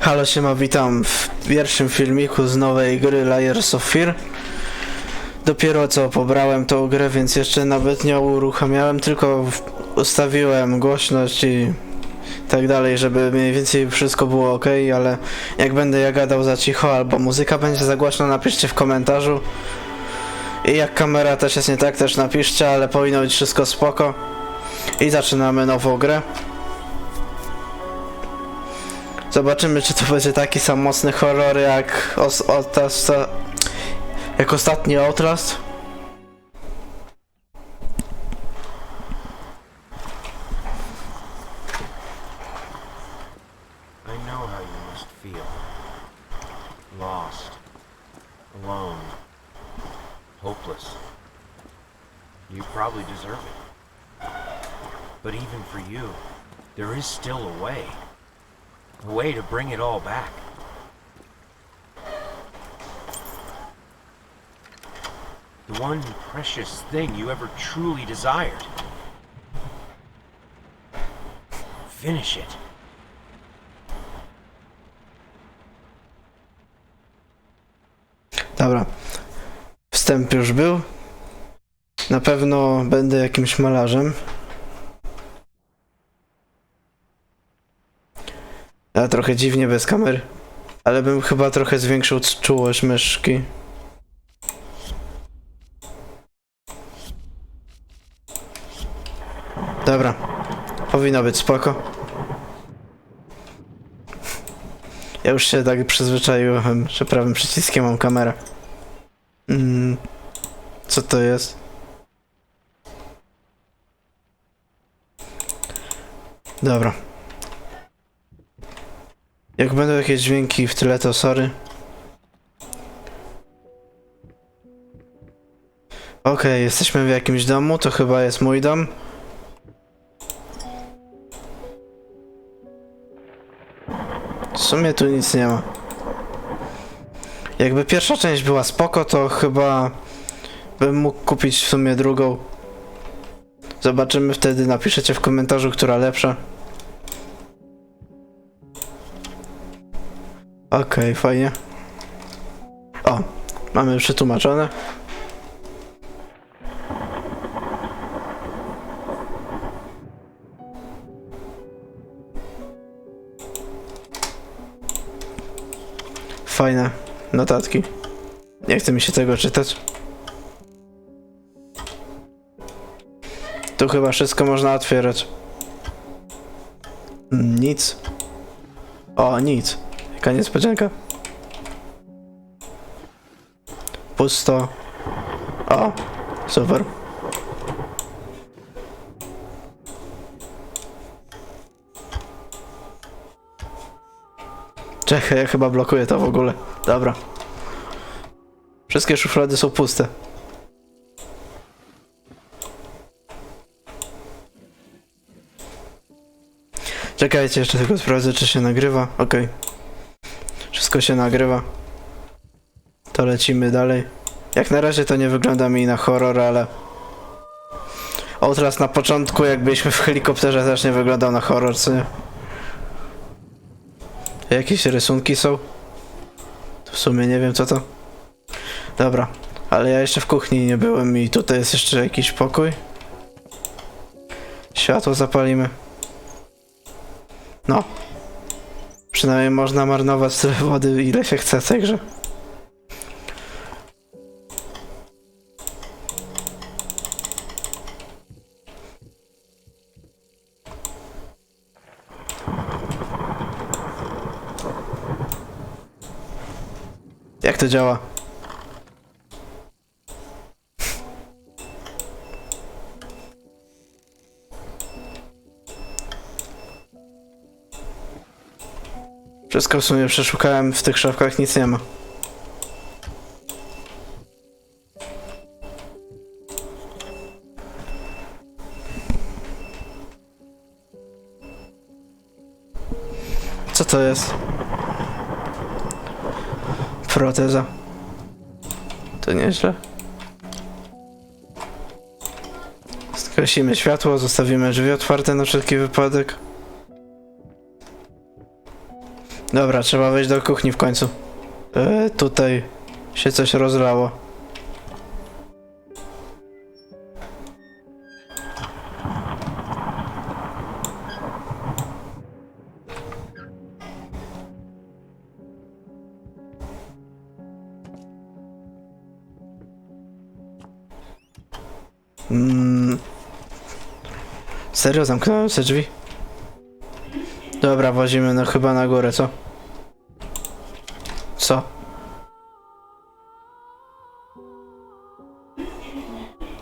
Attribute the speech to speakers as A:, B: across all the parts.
A: Halo siema, witam w pierwszym filmiku z nowej gry Layers of Fear. Dopiero co pobrałem tą grę, więc jeszcze nawet nie uruchamiałem, tylko ustawiłem głośność i tak dalej, żeby mniej więcej wszystko było ok, ale jak będę ja gadał za cicho albo muzyka będzie za głośno, napiszcie w komentarzu. I jak kamera też jest nie tak, też napiszcie, ale powinno być wszystko spoko. I zaczynamy nową grę. Zobaczymy, czy to będzie taki sam mocny horror jak, os, Outlast, jak ostatni Outlast.
B: Still a. A way to bring it all back. The one precious thing you ever truly desired. Finish it.
A: Dobra. Wstęp już był. Na pewno będę jakimś malarzem. A trochę dziwnie bez kamer. Ale bym chyba trochę zwiększył czułość myszki. Dobra. Powinno być spoko. Ja już się tak przyzwyczaiłem, że prawym przyciskiem mam kamerę. Mm, co to jest? Dobra. Jak będą jakieś dźwięki w tyle, to sorry. Okej, jesteśmy w jakimś domu, to chyba jest mój dom. W sumie tu nic nie ma. Jakby pierwsza część była spoko, to chyba bym mógł kupić w sumie drugą. Zobaczymy wtedy, napiszecie w komentarzu, która lepsza. Okej, fajnie. O, mamy przetłumaczone. Fajne notatki. Nie chce mi się tego czytać. Tu chyba wszystko można otwierać. Nic. O, nic. Jaka niespodzianka. Pusto. O, super. Czekaj, ja chyba blokuję to w ogóle. Dobra. Wszystkie szuflady są puste. Czekajcie, jeszcze tylko sprawdzę, czy się nagrywa. Okej. Wszystko się nagrywa. To lecimy dalej. Jak na razie to nie wygląda mi na horror, ale... Outlast na początku, jak byliśmy w helikopterze, też nie wyglądał na horror, co nie? Jakieś rysunki są? W sumie nie wiem co to. Dobra, ale ja jeszcze w kuchni nie byłem i tutaj jest jeszcze jakiś pokój. Światło zapalimy. No. Przynajmniej można marnować tyle wody ile się chce w tej grze. Jak to działa? Wszystko w sumie przeszukałem, w tych szafkach nic nie ma. Co to jest? Proteza. To nieźle. Skresimy światło, zostawimy drzwi otwarte na wszelki wypadek. Dobra, trzeba wejść do kuchni w końcu. E, tutaj się coś rozlało. Mm. Serio zamknąłem te drzwi? Dobra, włazimy no chyba na górę, co? Co?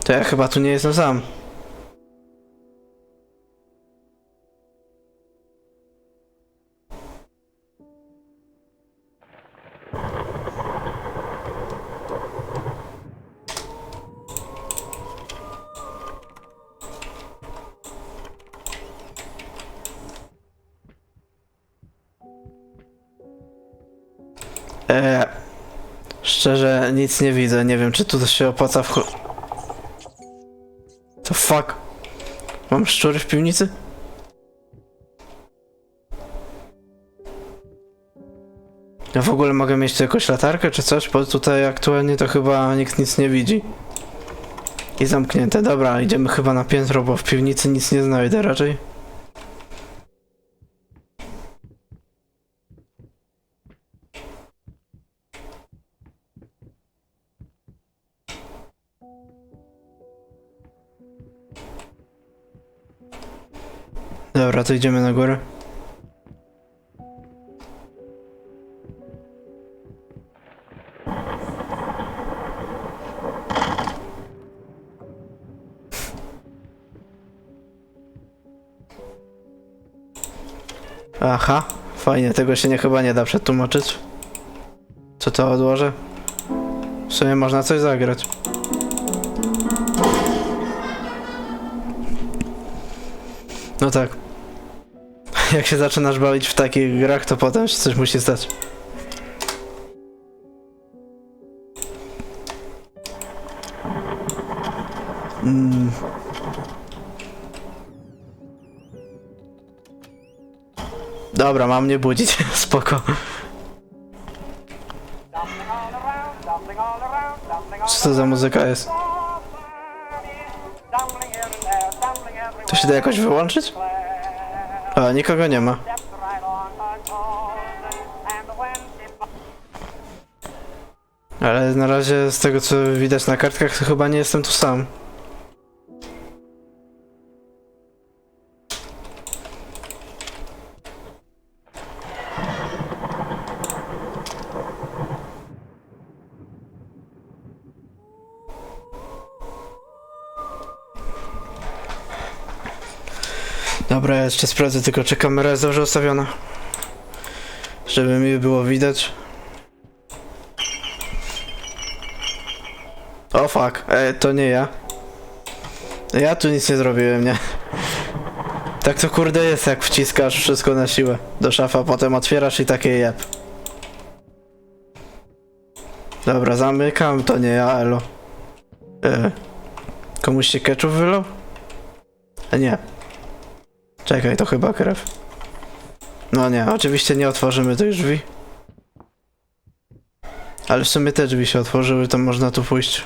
A: To ja chyba tu nie jestem sam. Szczerze nic nie widzę. Nie wiem, czy tu się opłaca w. To fuck. Mam szczury w piwnicy? Ja w ogóle mogę mieć tu jakąś latarkę czy coś, bo tutaj aktualnie to chyba nikt nic nie widzi. I zamknięte. Dobra, idziemy chyba na piętro, bo w piwnicy nic nie znajdę raczej. To idziemy na górę. Aha, fajnie, tego się nie chyba nie da przetłumaczyć. Co to odłożę? W sumie można coś zagrać. No tak. Jak się zaczynasz bawić w takich grach, to potem się coś musi stać. Mm. Dobra, mam nie budzić, spoko. Co to za muzyka jest? To się da jakoś wyłączyć? A, nikogo nie ma. Ale na razie z tego co widać na kartkach to chyba nie jestem tu sam. Dobra, jeszcze sprawdzę tylko czy kamera jest dobrze ustawiona. Żeby mi było widać. O fuck, e, to nie ja. Ja tu nic nie zrobiłem, nie? Tak to kurde jest, jak wciskasz wszystko na siłę do szafa, potem otwierasz i takie jeb. Dobra, zamykam, to nie ja, elo. E, komuś się ketchup wylał? E, nie. Czekaj, to chyba krew. No nie, oczywiście nie otworzymy tych drzwi. Ale w sumie te drzwi się otworzyły, to można tu pójść.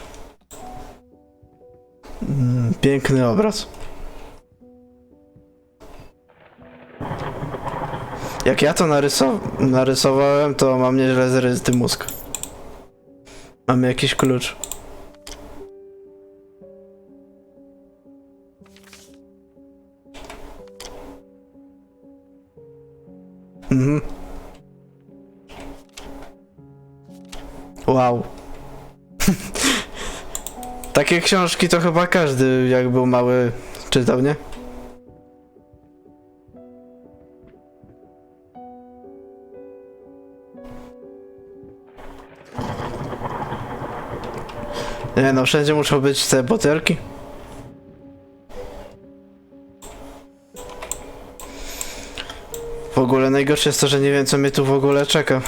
A: Mm, piękny obraz. Jak ja to narysow narysowałem, to mam nieźle zryty mózg. Mamy jakiś klucz. Mhm. Wow. Takie książki to chyba każdy, jak był mały, czytał, nie? Nie no, wszędzie muszą być te butelki. W ogóle najgorsze jest to, że nie wiem co mnie tu w ogóle czeka.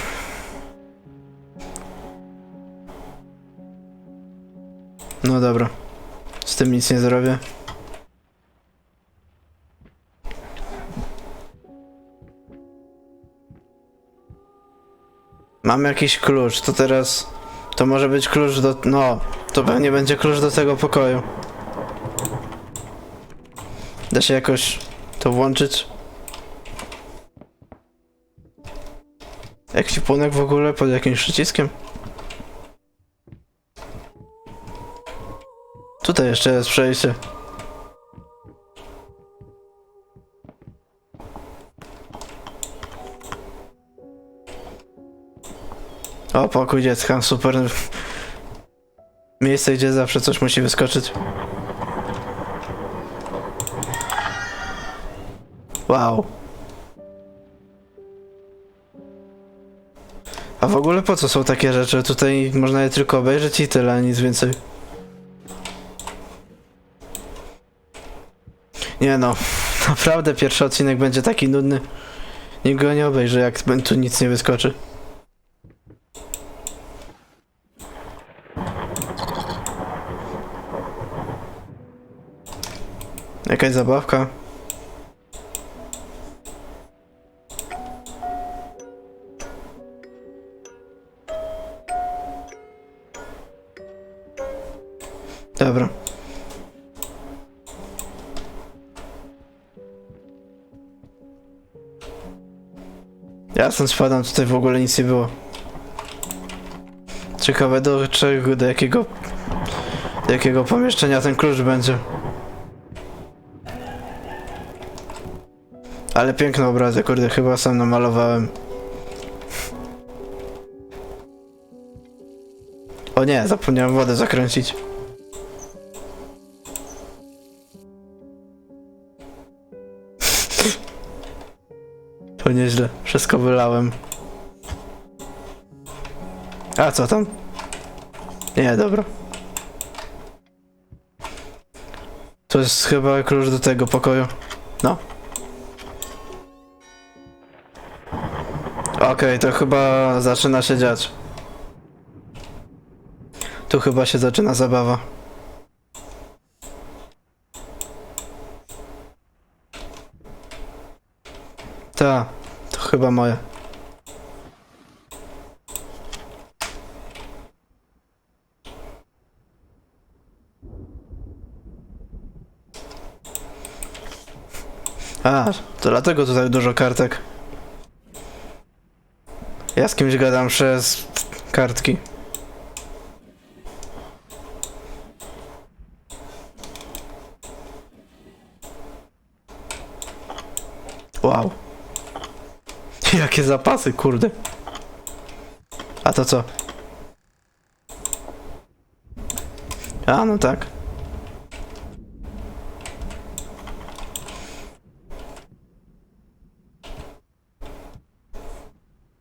A: No dobra. Z tym nic nie zrobię. Mam jakiś klucz, to teraz... To może być klucz do... No, to pewnie będzie klucz do tego pokoju. Da się jakoś to włączyć? Ekwipunek w ogóle pod jakimś przyciskiem? Tutaj jeszcze jest przejście. O, pokój dziecka, super. Miejsce, gdzie zawsze coś musi wyskoczyć. Wow. A w ogóle po co są takie rzeczy? Tutaj można je tylko obejrzeć i tyle, nic więcej. Nie no, naprawdę pierwszy odcinek będzie taki nudny. Nikt go nie obejrzy, jak tu nic nie wyskoczy. Jakaś zabawka. Dobra. Ja stąd spadam, tutaj w ogóle nic nie było. Ciekawe do czego, do jakiego, do jakiego pomieszczenia ten klucz będzie. Ale piękny obrazek, kurde, chyba sam namalowałem. O nie, zapomniałem wodę zakręcić. Nieźle, wszystko wylałem. A co tam? Nie, dobra. To jest chyba klucz do tego pokoju. No. Okej, to chyba zaczyna się dziać. Tu chyba się zaczyna zabawa. Ta, moje. A, to dlatego tutaj dużo kartek. Ja z kimś gadam przez kartki. Wow. Jakie zapasy, kurde. A to co? A, no tak.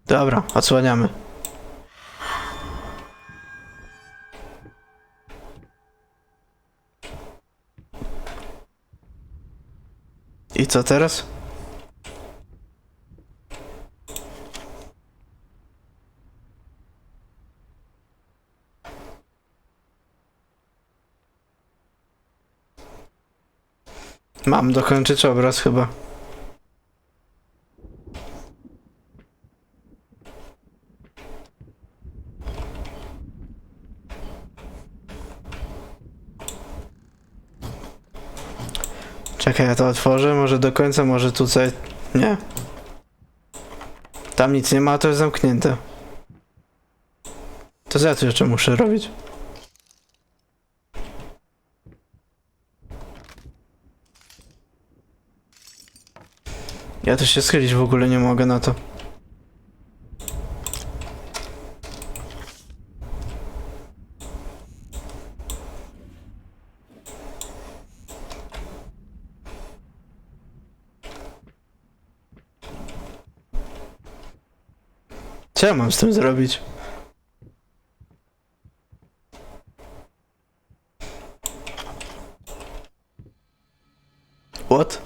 A: Dobra, odsłaniamy. I co teraz? Mam dokończyć obraz chyba. Czekaj, ja to otworzę, może do końca, może tutaj... Nie. Tam nic nie ma, to jest zamknięte. To co ja tu jeszcze muszę robić? Ja też się schylić w ogóle nie mogę na to. Co ja mam z tym zrobić? What?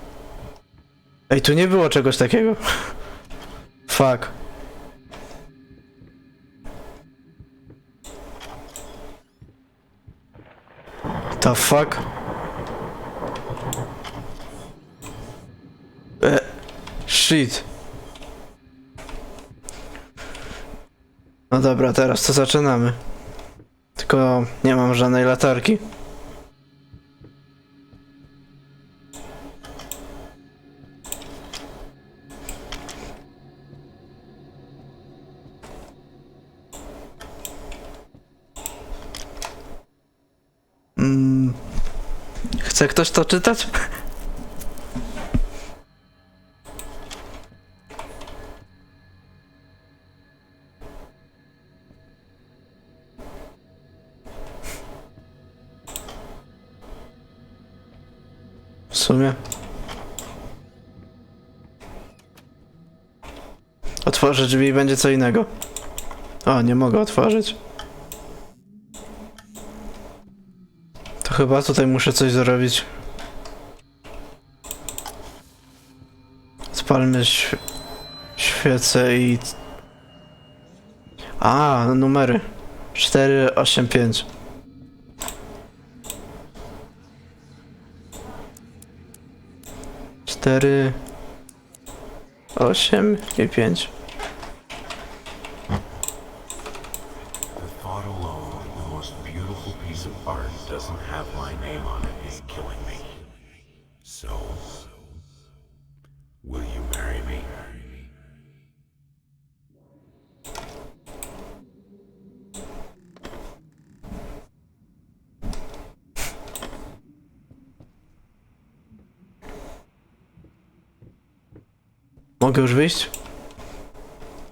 A: Ej, tu nie było czegoś takiego. Fuck. The fuck? E, shit. No dobra, teraz to zaczynamy. Tylko nie mam żadnej latarki. Chce ktoś to czytać? W sumie. Otworzę drzwi i będzie co innego. O, nie mogę otworzyć. Chyba tutaj muszę coś zrobić. Spalmy św i... A, numery. 4, 8, 5. Cztery, osiem i pięć.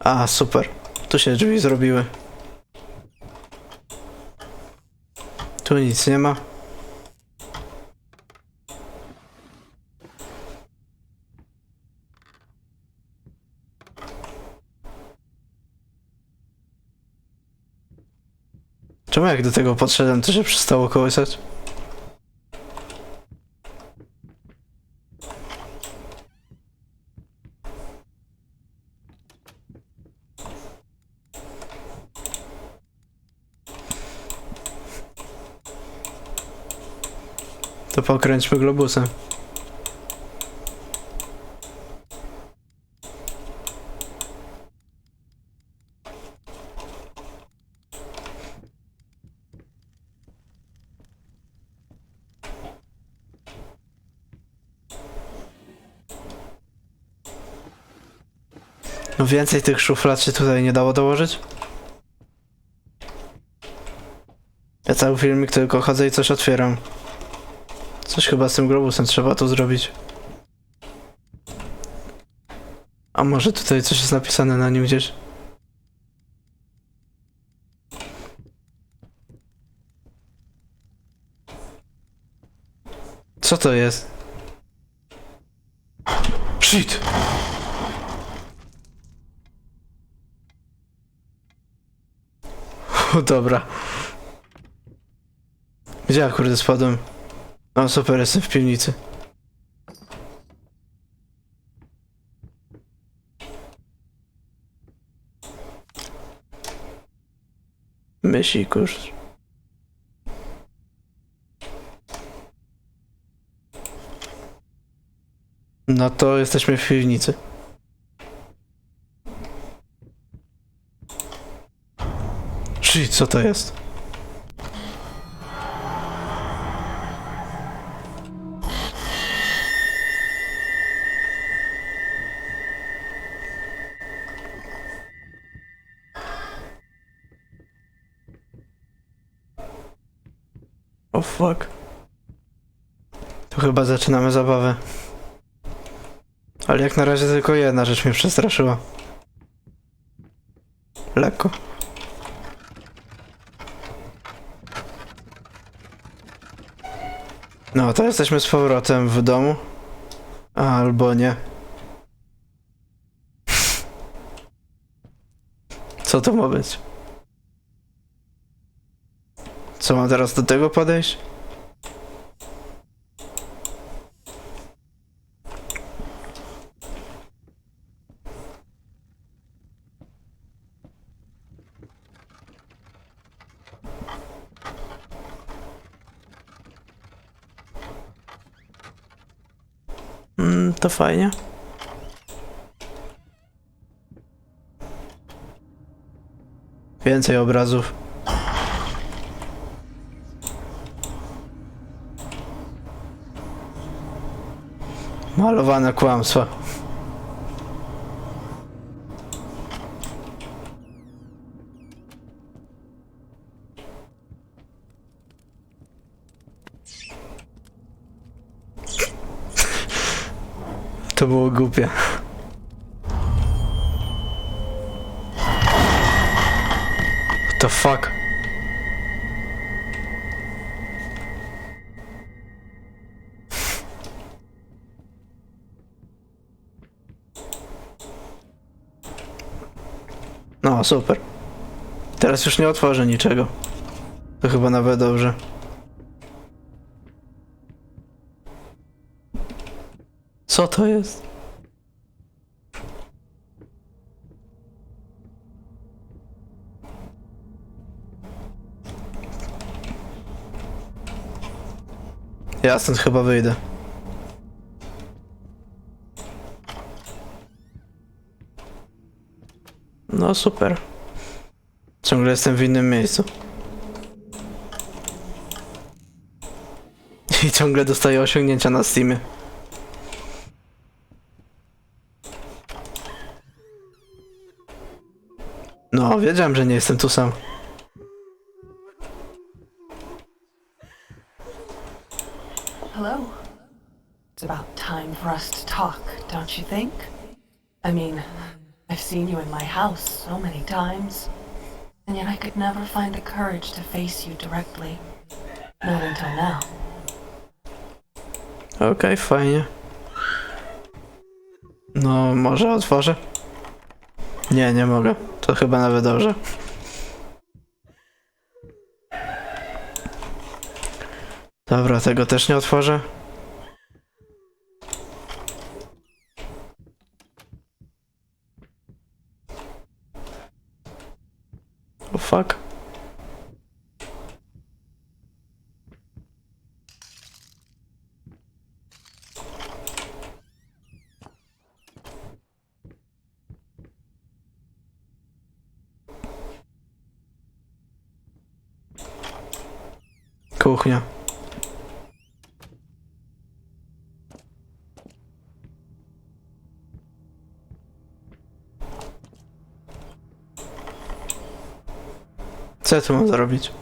A: A, super. Tu się drzwi zrobiły. Tu nic nie ma. Czemu jak do tego podszedłem, to się przestało kołysać? To pokręćmy globusem. No więcej tych szuflad się tutaj nie dało dołożyć? Ja cały filmik tylko chodzę i coś otwieram. Coś chyba z tym globusem trzeba tu zrobić. A może tutaj coś jest napisane na nim gdzieś? Co to jest? Shit! O, dobra. Gdzie ja kurde spadłem? O super, jestem w piwnicy. Myśli kurz. No to jesteśmy w piwnicy. Shit, co to jest? Fuck. To chyba zaczynamy zabawę. Ale jak na razie tylko jedna rzecz mnie przestraszyła. Lekko. No, to jesteśmy z powrotem w domu. Albo nie. Co to ma być? Co mam teraz do tego podejść? Mm, to fajnie. Więcej obrazów. Malowane kłamstwa. To było głupie. What the fuck? No, super. Teraz już nie otworzę niczego. To chyba nawet dobrze. Co to jest? Ja stąd chyba wyjdę. No super. Ciągle jestem w innym miejscu. I ciągle dostaję osiągnięcia na Steamie. No, wiedziałem, że nie jestem tu sam.
C: Hello. It's about time for us to talk, don't you think? I mean, I've seen you in my house so many times, and yet I could never find the courage to face you directly. Not until now.
A: Okej, fajnie. No, może otworzę? Nie, nie mogę. To chyba nawet dobrze. Dobra, tego też nie otworzę. Fuck. Kuchnia. Co ja tu mam zrobić?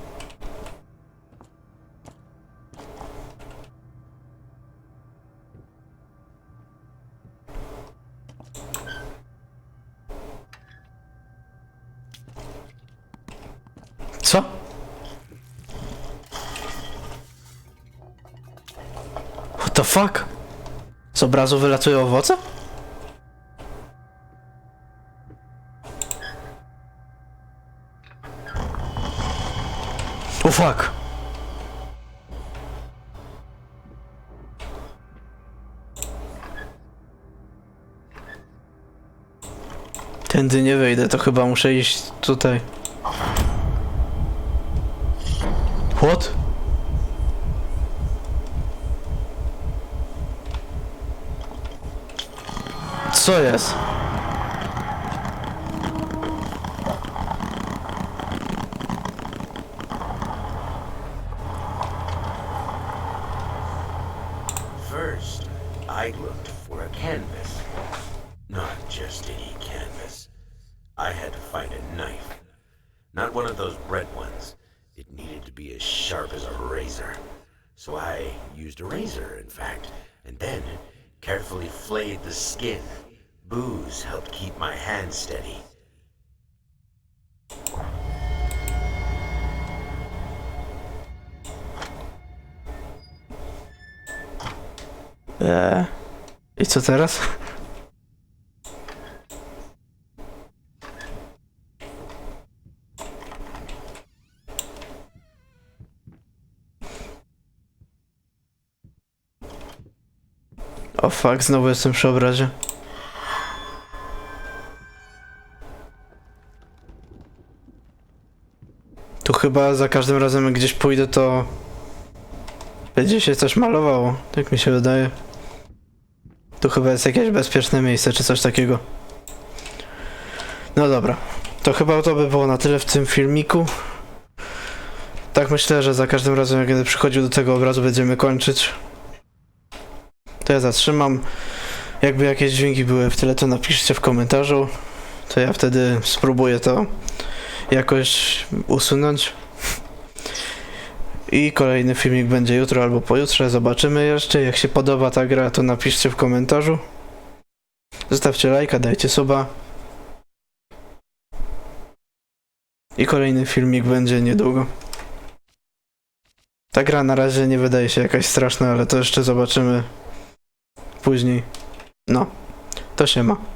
A: Co? What the fuck? Z obrazu wylatują owoce? O fuck! Tędy nie wyjdę, to chyba muszę iść tutaj. What? Co jest?
D: So I used a razor, in fact, and then carefully flayed the skin. Booze helped keep my hand steady.
A: Eee. I co teraz? O fuck, znowu jestem przy obrazie. Tu chyba za każdym razem jak gdzieś pójdę to będzie się coś malowało, tak mi się wydaje. Tu chyba jest jakieś bezpieczne miejsce, czy coś takiego. No dobra. To chyba to by było na tyle w tym filmiku. Tak myślę, że za każdym razem jak będę przychodził do tego obrazu będziemy kończyć. To ja zatrzymam. Jakby jakieś dźwięki były w tyle, to napiszcie w komentarzu. To ja wtedy spróbuję to jakoś usunąć. I kolejny filmik będzie jutro albo pojutrze. Zobaczymy jeszcze. Jak się podoba ta gra, to napiszcie w komentarzu. Zostawcie lajka, dajcie suba. I kolejny filmik będzie niedługo. Ta gra na razie nie wydaje się jakaś straszna, ale to jeszcze zobaczymy później. No, to się ma.